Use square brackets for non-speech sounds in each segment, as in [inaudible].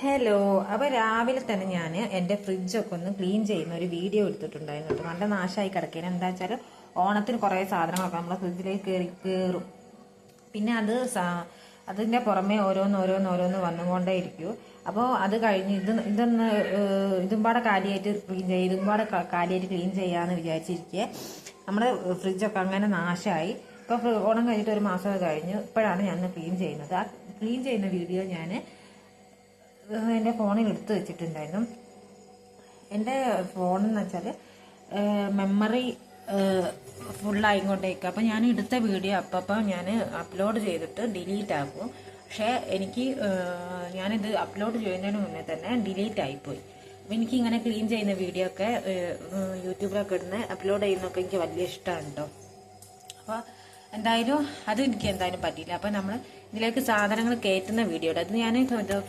Hello അപ്പോൾ രാവിലെ തന്നെ ഞാൻ എന്റെ ഫ്രിഡ്ജൊക്കെ ഒന്ന് ക്ലീൻ ചെയ്യുന്ന ഒരു വീഡിയോ എടുത്തിട്ടുണ്ടായിരുന്നു കേട്ടോ. നല്ല നാശമായി കിടക്കുന്നത് എന്താ വെച്ചാൽ ഓണത്തിന് കുറേ സാധനങ്ങളൊക്കെ നമ്മളെ ഫ്രിഡ്ജിലേക്ക് കയറി കയറും പിന്നെ അത് അതിന്റെ പുറമെ ഓരോന്ന് ഓരോന്ന് ഓരോന്ന് വന്നുകൊണ്ടേ ഇരിക്കൂ. അപ്പോൾ അത് കഴിഞ്ഞ് ഇത് ഇതൊന്ന് ഇതും പാടെ കാലിയായിട്ട് ക്ലീൻ ചെയ്യുക ഇതും കാലിയായിട്ട് ക്ലീൻ ചെയ്യാമെന്ന് വിചാരിച്ചിരിക്കെ. നമ്മുടെ ഫ്രിഡ്ജൊക്കെ അങ്ങനെ നാശമായി ഇപ്പോൾ ഓണം കഴിഞ്ഞിട്ട് ഒരു മാസമൊക്കെ കഴിഞ്ഞു ഇപ്പോഴാണ് ഞാൻ ക്ലീൻ ചെയ്യുന്നത്. ആ ക്ലീൻ ചെയ്യുന്ന വീഡിയോ ഞാൻ എന്റെ ഫോണിൽ എടുത്തു വെച്ചിട്ടുണ്ടായിരുന്നു. എന്റെ ഫോണെന്ന് വെച്ചാൽ മെമ്മറി ഫുള്ളായിക്കോട്ടേക്ക് അപ്പോൾ ഞാൻ എടുത്ത വീഡിയോ അപ്പം ഞാൻ അപ്ലോഡ് ചെയ്തിട്ട് ഡിലീറ്റ് ആക്കും. പക്ഷേ എനിക്ക് ഞാനിത് അപ്ലോഡ് ചെയ്യുന്നതിന് മുന്നേ തന്നെ ഡിലീറ്റ് ആയിപ്പോയി. അപ്പം എനിക്ക് ഇങ്ങനെ ക്ലീൻ ചെയ്യുന്ന വീഡിയോ ഒക്കെ യൂട്യൂബിലൊക്കെ ഇടുന്ന അപ്ലോഡ് ചെയ്യുന്നതൊക്കെ എനിക്ക് വലിയ ഇഷ്ടമാണ് കേട്ടോ അപ്പോൾ എന്തായാലും അത് എനിക്ക് എന്തായാലും പറ്റിയില്ല. അപ്പോൾ നമ്മൾ ഇതിലേക്ക് സാധനങ്ങൾ കയറ്റുന്ന വീഡിയോ അത് ഞാൻ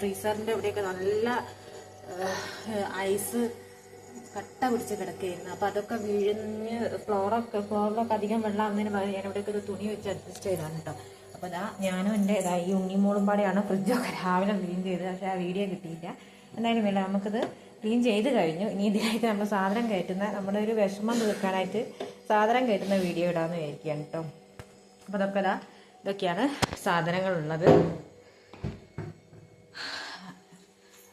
ഫ്രീസറിന്റെ ഇവിടെയൊക്കെ നല്ല ഐസ് കട്ട പിടിച്ച് കിടക്കുകയായിരുന്നു. അപ്പോൾ അതൊക്കെ വീഴുന്ന് ഫ്ലോറൊക്കെ ഫ്ലോറിലൊക്കെ അധികം വെള്ളം ആവുന്നതിന് പകരം ഞാൻ ഇവിടെയൊക്കെ ഒരു തുണി വെച്ച് അഡ്ജസ്റ്റ് ചെയ്താണ് കേട്ടോ അപ്പോൾ ഇതാ ഞാനും എന്റെ ഈ ഉണ്ണിമോളും പാടെയാണ് ഫ്രിഡ്ജൊക്കെ രാവിലെ ക്ലീൻ ചെയ്തത്. പക്ഷേ ആ വീഡിയോ കിട്ടിയില്ല. എന്തായാലും വേണ്ട നമുക്കിത് ക്ലീൻ ചെയ്ത് കഴിഞ്ഞു. ഇനി ഇതിലേക്ക് നമ്മൾ സാധനം കയറ്റുന്ന നമ്മുടെ ഒരു വിഷമം തീർക്കാനായിട്ട് സാധനം കയറ്റുന്ന വീഡിയോ ഇടാമെന്ന് വിചാരിക്കുകയാണ് കേട്ടോ അപ്പോൾ അതൊക്കെ ഇതാ ഇതൊക്കെയാണ് സാധനങ്ങളുള്ളത്.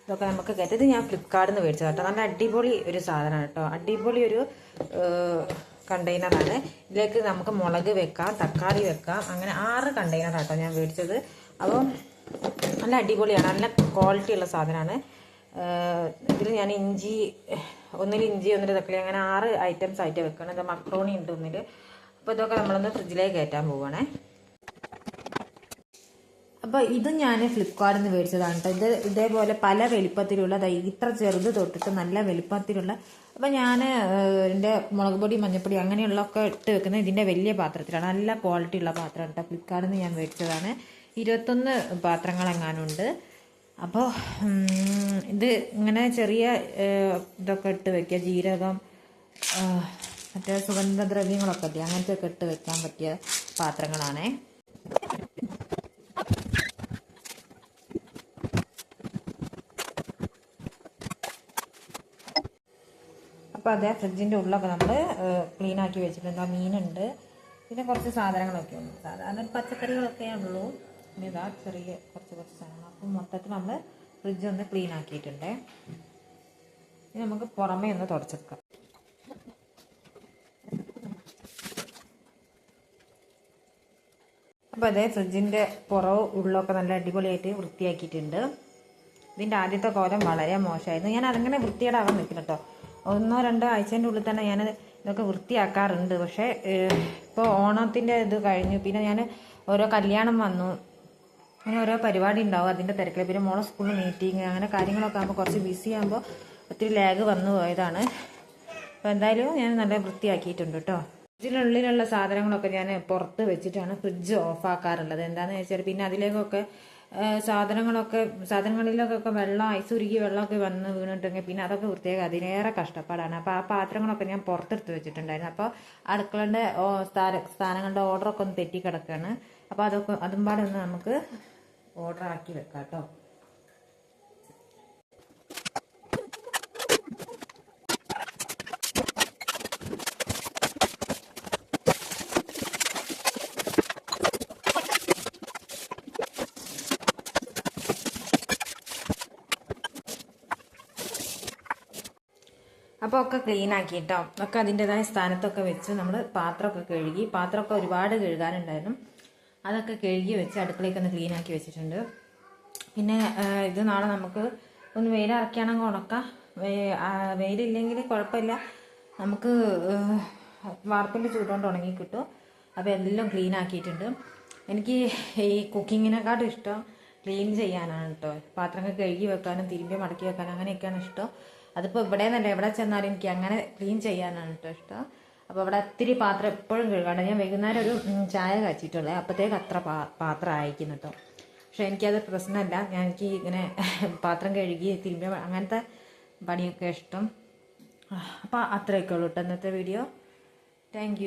ഇതൊക്കെ നമുക്ക് കയറ്റത് ഞാൻ ഫ്ലിപ്കാർട്ടിൽ നിന്ന് മേടിച്ചത് കേട്ടോ. നല്ല അടിപൊളി ഒരു സാധനമാണ് കേട്ടോ. അടിപൊളി ഒരു കണ്ടെയ്നറാണ് ഇതിലേക്ക് നമുക്ക് മുളക് വെക്കാം തക്കാളി വെക്കാം അങ്ങനെ ആറ് കണ്ടെയ്നറാണ് കേട്ടോ ഞാൻ മേടിച്ചത്. അപ്പോൾ നല്ല അടിപൊളിയാണ് നല്ല ക്വാളിറ്റി ഉള്ള സാധനമാണ്. ഇതിൽ ഞാൻ ഇഞ്ചി ഒന്നിൽ ഇഞ്ചി ഒന്നിൽ തക്കാളി അങ്ങനെ ആറ് ഐറ്റംസ് ആയിട്ട് വെക്കണം. ഇത് മക്രോണി ഉണ്ട് ഒന്നിൽ അപ്പോൾ ഇതൊക്കെ നമ്മളൊന്ന് ഫ്രിഡ്ജിലേക്ക് കയറ്റാൻ പോവുകയാണേ അപ്പോൾ ഇത് ഞാൻ ഫ്ലിപ്കാർട്ടിൽ നിന്ന് മേടിച്ചതാണ് ഇത് ഇതേപോലെ പല വലിപ്പത്തിലുള്ള ഇത്ര ചെറുത് തൊട്ടിട്ട് നല്ല വലിപ്പത്തിലുള്ള അപ്പോൾ ഞാൻ എന്റെ മുളക് പൊടി മഞ്ഞൾപ്പൊടി അങ്ങനെയുള്ളതൊക്കെ ഇട്ട് വെക്കുന്നത് ഇതിന്റെ വലിയ പാത്രത്തിലാണ്. നല്ല ക്വാളിറ്റി ഉള്ള പാത്രമാണ് കേട്ടോ ഫ്ലിപ്കാർട്ടിൽ നിന്ന് ഞാൻ മേടിച്ചതാണ്. ഇരുപത്തൊന്ന് പാത്രങ്ങളെങ്ങാനുണ്ട്. അപ്പോൾ ഇത് ഇങ്ങനെ ചെറിയ ഇതൊക്കെ ഇട്ട് വെക്കുക. ജീരകം മറ്റേ സുഗന്ധദ്രവ്യങ്ങളൊക്കെ ഇല്ലേ അങ്ങനത്തെ ഒക്കെ ഇട്ട് വെക്കാൻ പറ്റിയ പാത്രങ്ങളാണേ. അപ്പോൾ അതെ ഫ്രിഡ്ജിന്റെ ഉള്ളൊക്കെ നമ്മൾ ക്ലീൻ ആക്കി വെച്ചിട്ടുണ്ട്. ആ മീനുണ്ട്. പിന്നെ കുറച്ച് സാധനങ്ങളൊക്കെ ഉണ്ട്. സാധാരണ പച്ചക്കറികളൊക്കെ ഉള്ളൂ. പിന്നെ ഇതാ ചെറിയ കുറച്ച് കുറച്ച് സാധനങ്ങൾ അപ്പം മൊത്തത്തിൽ നമ്മൾ ഫ്രിഡ്ജ് ഒന്ന് ക്ലീൻ ആക്കിയിട്ടുണ്ട്. ഇനി നമുക്ക് പുറമേ ഒന്ന് തുടച്ചെടുക്കാം. അപ്പോൾ അതേ ഫ്രിഡ്ജിന്റെ പുറവ് ഉള്ളൊക്കെ നല്ല അടിപൊളിയായിട്ട് വൃത്തിയാക്കിയിട്ടുണ്ട്. ഇതിന്റെ ആദ്യത്തെ കോലം വളരെ മോശമായിരുന്നു. ഞാൻ അതങ്ങനെ വൃത്തിയേടാവാൻ നിൽക്കുന്നു കേട്ടോ ഒന്നോ രണ്ടോ ആഴ്ചേന്റെ ഉള്ളിൽ തന്നെ ഞാൻ ഇതൊക്കെ വൃത്തിയാക്കാറുണ്ട്. പക്ഷേ ഇപ്പോൾ ഓണത്തിന്റെ ഇത് കഴിഞ്ഞു. പിന്നെ ഞാൻ ഓരോ കല്യാണം വന്നു. അങ്ങനെ ഓരോ പരിപാടി ഉണ്ടാവും. അതിന്റെ തിരക്കിൽ പിന്നെ മോളെ സ്കൂളിൽ മീറ്റിംഗ് അങ്ങനെ കാര്യങ്ങളൊക്കെ ആകുമ്പോൾ കുറച്ച് ബിസി ആകുമ്പോൾ ഒത്തിരി ലാഗ് വന്നു പോയതാണ്. അപ്പോൾ എന്തായാലും ഞാൻ നല്ല വൃത്തിയാക്കിയിട്ടുണ്ട് കേട്ടോ ഫ്രിഡ്ജിനുള്ളിലുള്ള സാധനങ്ങളൊക്കെ ഞാൻ പുറത്ത് വെച്ചിട്ടാണ് ഫ്രിഡ്ജ് ഓഫാക്കാറുള്ളത്. എന്താണെന്ന് വെച്ചാൽ പിന്നെ അതിലേക്കൊക്കെ സാധനങ്ങളൊക്കെ സാധനങ്ങളിലൊക്കെ വെള്ളം ഐസ് ഉരുകി വെള്ളമൊക്കെ വന്ന് വീണിട്ടുണ്ടെങ്കിൽ പിന്നെ അതൊക്കെ വൃത്തിയാക്കുക അതിനേറെ കഷ്ടപ്പാടാണ്. അപ്പോൾ ആ പാത്രങ്ങളൊക്കെ ഞാൻ പുറത്തെടുത്ത് വെച്ചിട്ടുണ്ടായിരുന്നു. അപ്പോൾ അടുക്കളന്റെ സ്ഥാന സ്ഥാനങ്ങളുടെ ഓർഡറൊക്കെ ഒന്ന് തെറ്റി കിടക്കുകയാണ് അപ്പോൾ അതൊക്കെ അതും പാടെ ഒന്ന് നമുക്ക് ഓർഡറാക്കി വെക്കാം കേട്ടോ അപ്പോൾ ഒക്കെ ക്ലീൻ ആക്കിയിട്ടോ ഒക്കെ അതിന്റെതായ സ്ഥാനത്തൊക്കെ വെച്ച് നമ്മൾ പാത്രമൊക്കെ കഴുകി പാത്രമൊക്കെ ഒരുപാട് കഴുകാനുണ്ടായിരുന്നു അതൊക്കെ കഴുകി വെച്ച് അടുക്കളയൊക്കെ ഒന്ന് ക്ലീൻ ആക്കി വെച്ചിട്ടുണ്ട്. പിന്നെ ഇത് നാളെ നമുക്ക് ഒന്ന് വെയിലിറക്കിയാണെങ്കിൽ ഉണക്കാം. വെയിലില്ലെങ്കിൽ കുഴപ്പമില്ല. നമുക്ക് വാർപ്പിന്റെ ചൂടുകൊണ്ട് ഉണങ്ങി കിട്ടും. അപ്പോൾ എല്ലാം ക്ലീൻ ആക്കിയിട്ടുണ്ട്. എനിക്ക് ഈ കുക്കിങ്ങിനെക്കാട്ടും ഇഷ്ടം ക്ലീൻ ചെയ്യാനാണ് കേട്ടോ പാത്രങ്ങൾ കഴുകി വെക്കാനും തിരുമ്പി മടക്കി വെക്കാനും അങ്ങനെയൊക്കെയാണ് ഇഷ്ടം. അതിപ്പോൾ ഇവിടെ നിന്നല്ല എവിടെ ചെന്നാലും എനിക്ക് അങ്ങനെ ക്ലീൻ ചെയ്യാനാണ് കേട്ടോ ഇഷ്ടം. അപ്പോൾ അവിടെ ഒത്തിരി പാത്രം എപ്പോഴും കഴുകാണ്ട് ഞാൻ വൈകുന്നേരം ഒരു ചായ കാച്ചിട്ടുള്ളത് അപ്പോഴത്തേക്ക് അത്ര പാ പാത്രം അയക്കുന്നു കേട്ടോ പക്ഷെ എനിക്കത് പ്രശ്നമല്ല ഞാൻ എനിക്ക് ഇങ്ങനെ [laughs] പാത്രം കഴുകി തിരുമ്പ അങ്ങനത്തെ പണിയൊക്കെ ഇഷ്ടം. അപ്പോൾ അത്രയൊക്കെ ഉള്ളൂ കേട്ടോ ഇന്നത്തെ വീഡിയോ. താങ്ക്